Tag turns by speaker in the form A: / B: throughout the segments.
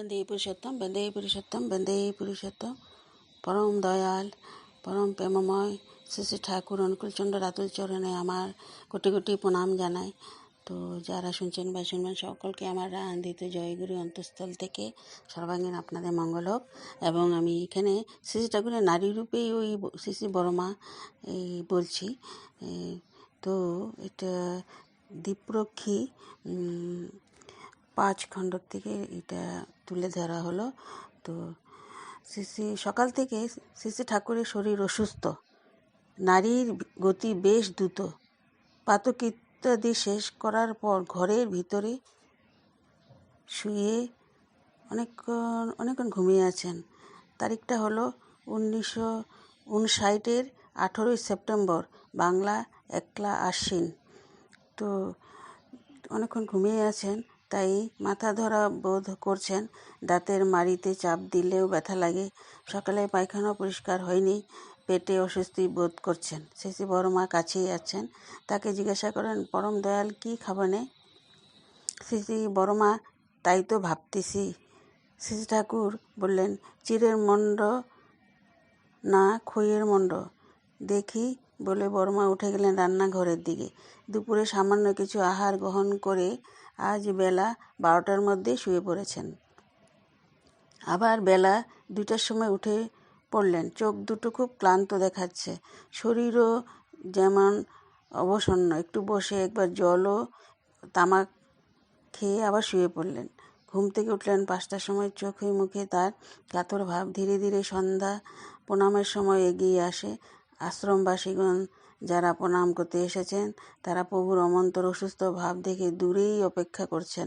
A: বন্দে পুরুষোত্তম বন্দে পুরুষোত্তম বন্দে পুরুষোত্তম পরম দয়াল পরম প্রেমময় শ্রী শ্রী ঠাকুর অনুকূলচন্দ্র রাতুল চরণে আমার কোটি কোটি প্রণাম জানাই তো যারা শুনছেন বা শুনবেন, সকলকে আমার আনন্দিত জয়গুরু অন্তঃস্থল থেকে সর্বাঙ্গীন আপনাদের মঙ্গল হোক। এবং আমি এখানে শ্রী ঠাকুরের নারী রূপেই ওই শ্রী শ্রী বড়মা এই বলছি। তো এটা দীপরক্ষী পাঁচ খণ্ড থেকে এটা তুলে ধরা হলো। তো শ্রী সকাল থেকে শ্রী ঠাকুরের শরীর অসুস্থ। নারীর গতি বেশ দ্রুত। পাতক ইত্যাদি শেষ করার পর ঘরের ভিতরে শুয়ে অনেকক্ষণ অনেকক্ষণ ঘুমিয়ে আছেন। তারিখটা হলো উনিশশো উনষাটের আঠেরোই সেপ্টেম্বর, বাংলা একলা আশ্বিন। তো অনেকক্ষণ ঘুমিয়ে আছেন। তাই মাথা ধরা বোধ করছেন। দাঁতের মাড়িতে চাপ দিলেও ব্যথা লাগে। সকালে পায়খানা পরিষ্কার হয়নি, পেটে অস্বস্তি বোধ করছেন। শেষে বড় মা কাছেই আছেন, তাকে জিজ্ঞাসা করেন, পরম দয়াল, কী খাবানে শ্রী বড় মা, তাই তো ভাবতেছি। শ্রী ঠাকুর বললেন চিরের মণ্ড না খইয়ের মণ্ড দেখি বলে বর্মা উঠে গেলেন রান্নাঘরের দিকে। দুপুরে সামান্য কিছু আহার গ্রহণ করে আজ বেলা বারোটার মধ্যে শুয়ে পড়েছেন। আবার বেলা দুইটার সময় উঠে পড়লেন। চোখ দুটো খুব ক্লান্ত দেখাচ্ছে। শরীরও যেমন অবসন্ন। একটু বসে একবার জলও তামাক খেয়ে আবার শুয়ে পড়লেন। ঘুম থেকে উঠলেন পাঁচটার সময়। চোখে মুখে তার কাতর ভাব। ধীরে ধীরে সন্ধ্যা প্রণামের সময় এগিয়ে আসে। আশ্রমবাসীগণ যারা প্রণাম করতে এসেছেন, তারা প্রভুর অমন্তর অসুস্থ ভাব দেখে দূরেই অপেক্ষা করছেন।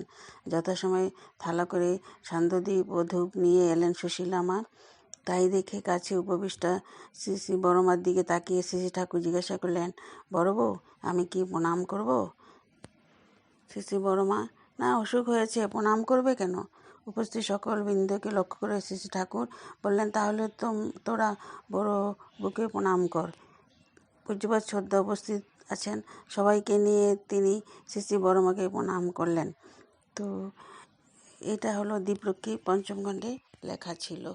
A: যথাসময়ে থালা করে সান্ধ্যদ্বীপ ও ধূপ নিয়ে এলেন সুশীলা মা তাই দেখে কাছে উপবিষ্টা শ্রী শ্রী বড়মার দিকে তাকিয়ে শ্রী ঠাকুর জিজ্ঞাসা করলেন, বড় বউ, আমি কি প্রণাম করব? শ্রী শ্রী বড়মা, না, অসুখ হয়েছে, প্রণাম করবে কেন? উপস্থিত সকল বৃন্দকে লক্ষ্য করে শ্রী ঠাকুর বললেন, তাহলে তো তোরা বড় বুকে প্রণাম কর। পূজ্যপাত শ্রদ্ধা উপস্থিত আছেন। সবাইকে নিয়ে তিনি শ্রী শ্রী বড়মাকে প্রণাম করলেন। তো, এটা হলো দীপরক্ষী পঞ্চম খণ্ডে লেখা ছিল।